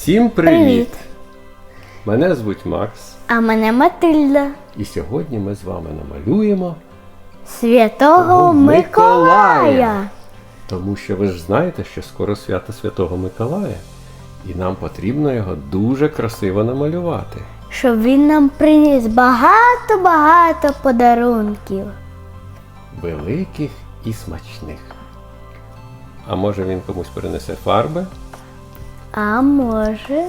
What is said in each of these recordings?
Всім привіт! Привіт! Мене звуть Макс, А мене Матильда. і сьогодні ми з вами намалюємо, Святого Миколая. Миколая. тому що ви ж знаєте, що скоро свято Святого Миколая, і нам потрібно його дуже красиво намалювати. Щоб він нам приніс багато-багато подарунків. Великих і смачних. А може він комусь принесе фарби? А може.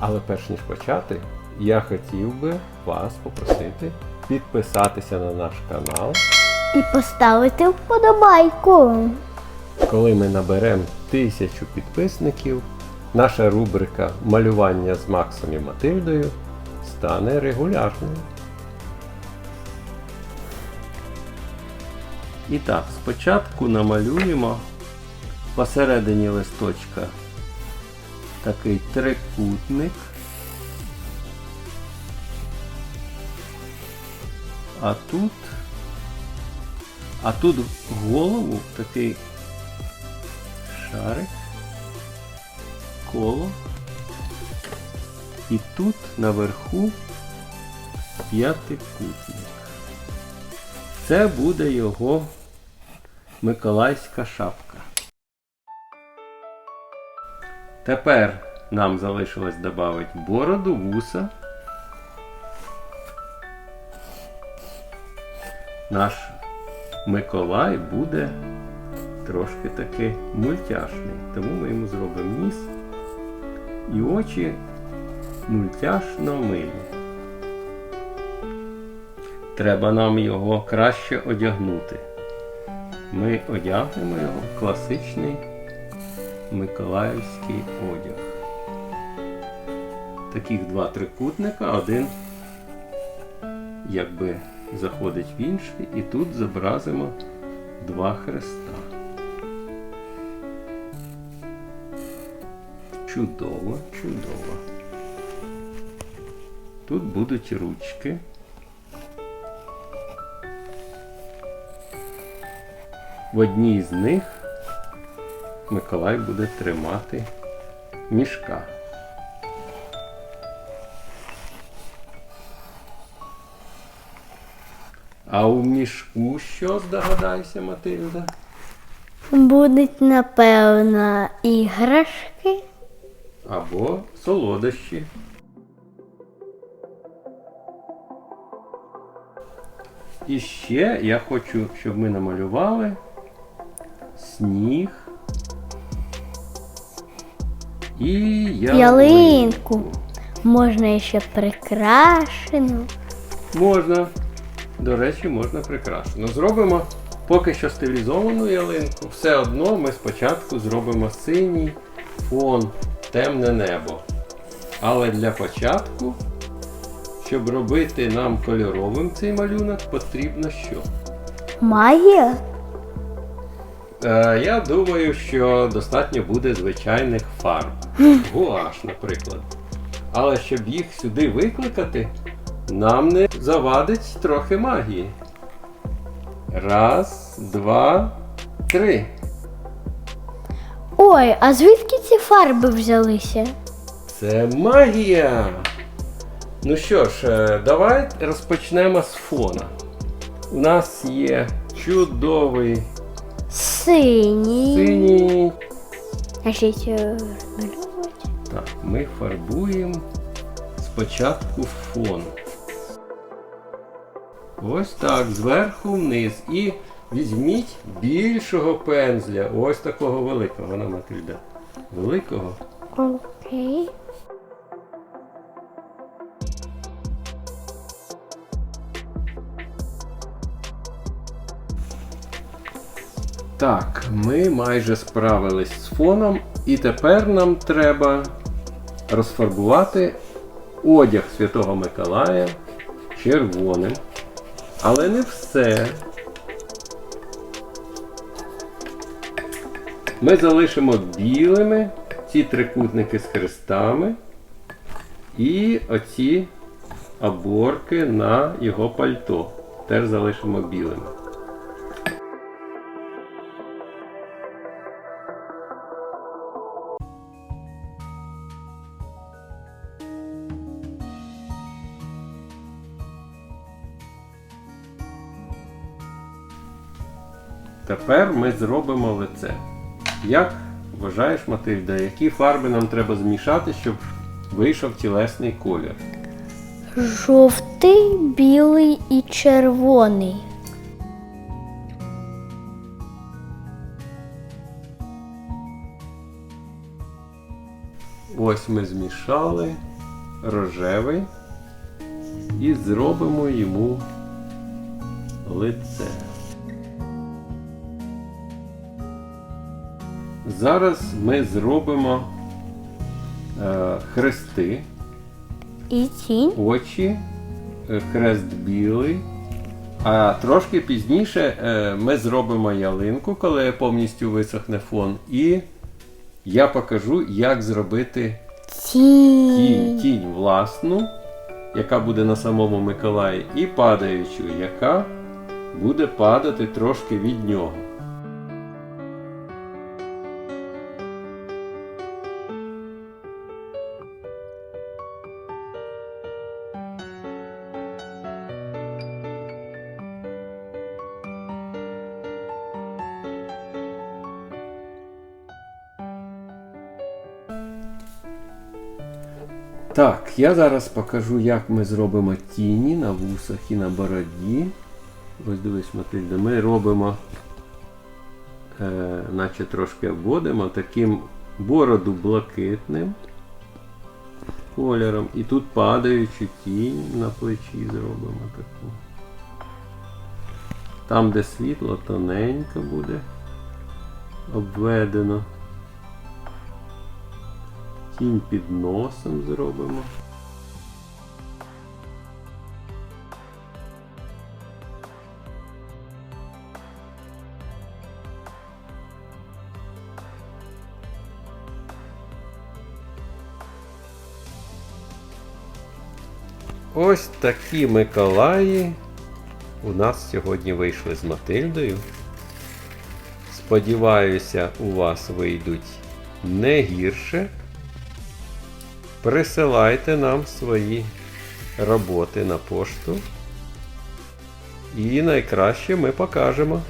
Але перш ніж почати, я хотів би вас попросити підписатися на наш канал. І поставити вподобайку. Коли ми наберемо тисячу підписників, наша рубрика Малювання з Максом і Матильдою стане регулярною. І так, спочатку намалюємо посередині листочка такий трикутник. А тут, а тут голову такий шарик, коло. І тут наверху п'ятикутник. Це буде його миколаївська шапка. Тепер нам залишилось додати бороду, вуса. Наш Миколай буде трошки таки мультяшний, тому ми йому зробимо ніс і очі мультяшно милі. Треба нам його краще одягнути. Ми одягнемо його класичний миколаївський одяг. Таких два трикутника, один якби заходить в інший, і тут зобразимо два хреста. Чудово, чудово. Тут будуть ручки. В одній з них Миколай буде тримати мішка. А у мішку що здогадайся, Матильда? Будуть, напевно, іграшки. Або солодощі. І ще я хочу, щоб ми намалювали сніг і ялинку. Ялинку. Можна ще прикрашену. Можна. До речі, можна прикрашено. Зробимо поки що стилізовану ялинку. Все одно ми спочатку зробимо синій фон, темне небо. Але для початку, щоб робити нам кольоровим цей малюнок, потрібно що? Магія? Е, я думаю, що достатньо буде звичайних фарб. Гуаш, наприклад. Але щоб їх сюди викликати, нам не завадить трохи магії. Раз, два, три. Ой, а звідки ці фарби взялися? Це магія. Ну що ж, е, давай розпочнемо з фона. У нас є чудовий Сині. синій. Значить, е. Так, ми фарбуємо спочатку фон. Ось так, зверху вниз. І візьміть більшого пензля. Ось такого великого на Матильда. Великого. Окей. Так, ми майже справились з фоном, і тепер нам треба розфарбувати одяг Святого Миколая червоним. Але не все. Ми залишимо білими ці трикутники з хрестами і оці оборки на його пальто. Теж залишимо білими. Тепер ми зробимо лице. Як вважаєш, Матильда, які фарби нам треба змішати, щоб вийшов тілесний колір? Жовтий, білий і червоний. Ось ми змішали рожевий і зробимо йому лице. Зараз ми зробимо е, хрести, І тінь. очі, е, хрест білий. А трошки пізніше е, ми зробимо ялинку, коли повністю висохне фон, і я покажу, як зробити тінь, Тінь. тінь власну, яка буде на самому Миколаї, і падаючу, яка буде падати трошки від нього. Так, я зараз покажу, як ми зробимо тіні на вусах і на бороді. Ось дивись, Матильда, ми робимо, е, наче трошки обводимо таким бороду блакитним кольором. І тут падаючу тінь на плечі зробимо таку. Там, де світло, тоненько буде обведено. Тінь під носом зробимо. Ось такі Миколаї у нас сьогодні вийшли з Матильдою. Сподіваюся, у вас вийдуть не гірше. Присилайте нам свої роботи на пошту. І найкраще ми покажемо.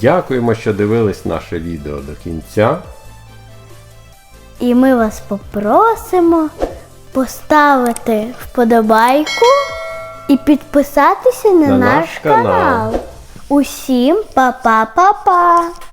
Дякуємо, що дивились наше відео до кінця. І ми вас попросимо поставити вподобайку і підписатися на, На наш, наш канал. канал. Усім па-па-па-па!